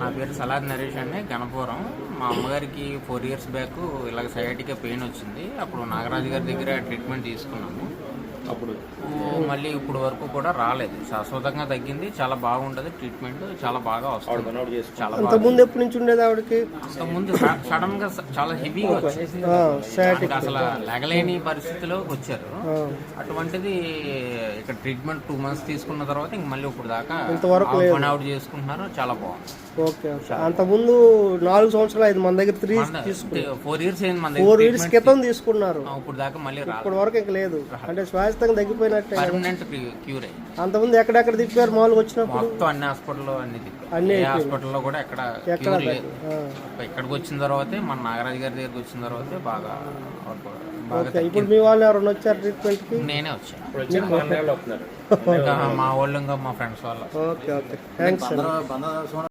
నా పేరు సలాద్ నరేష్ అండి గణపురం మా అమ్మగారికి ఫోర్ ఇయర్స్ బ్యాక్ ఇలాగ సయాటిగా పెయిన్ వచ్చింది. అప్పుడు నాగరాజు గారి దగ్గర ట్రీట్మెంట్ తీసుకున్నాము. అప్పుడు. ఓ, మళ్ళీ ఇప్పుడు వరకు కూడా రాలేదు. శాశ్వతంగా తగ్గింది. చాలా బాగుండదు ట్రీట్మెంట్ చాలా బాగా వస్తుంది. చాలా అంత ముందు ఎప్పటి నుంచి ఉండేది ఆవిడకి? అంతకుముందు సడన్గా చాలా హెవీగా వచ్చింది అసలు లేగలేని పరిస్థితిలో వచ్చారు. అటువంటిది ఇక్కడ ట్రీట్మెంట్ టూ మంత్స్ తీసుకున్న తర్వాత ఇంక మళ్ళీ ఇప్పుడు దాకా. పని అవుట్ చేసుకుంటున్నారు. చాలా బాగుంది. ఓకే అంత ముందు నాలుగు సంవత్సరాలు ఐదు మన దగ్గర త్రీ ఫోర్ ఇయర్స్ అయింది మన ఫోర్ దగ్గర ఇయర్స్ క్రితం తీసుకున్నారు. ఇప్పుడు దాకా మళ్ళీ రాలేదు. ఇప్పటి వరకు ఇంక లేదు. అంటే శాశ్వతంగా తగ్గిపోయినట్టే. Permanent cure. అయింది అంతకుముందు ఎక్కడెక్కడ తిప్పారు మామూలుగా వచ్చినప్పుడు? మొత్తం అన్ని హాస్పిటల్లో అన్ని. అన్ని ఏ హాస్పిటల్లో కూడా ఎక్కడ ఎక్కడ క్యూర్ లేదు. ఆ, ఇక్కడికి వచ్చిన తర్వాతే మన నాగరాజు గారి దగ్గరికి వచ్చిన తర్వాతే బాగా బాగా ఓకే ఇప్పుడు మీ వాళ్ళు ఎవరైనా వచ్చారు ట్రీట్మెంట్కి? నేనే వచ్చాను. ఇంకా మా వాళ్ళు ఇంకా మా ఫ్రెండ్స్ వాళ్ళు. Okay okay. థ్యాంక్స్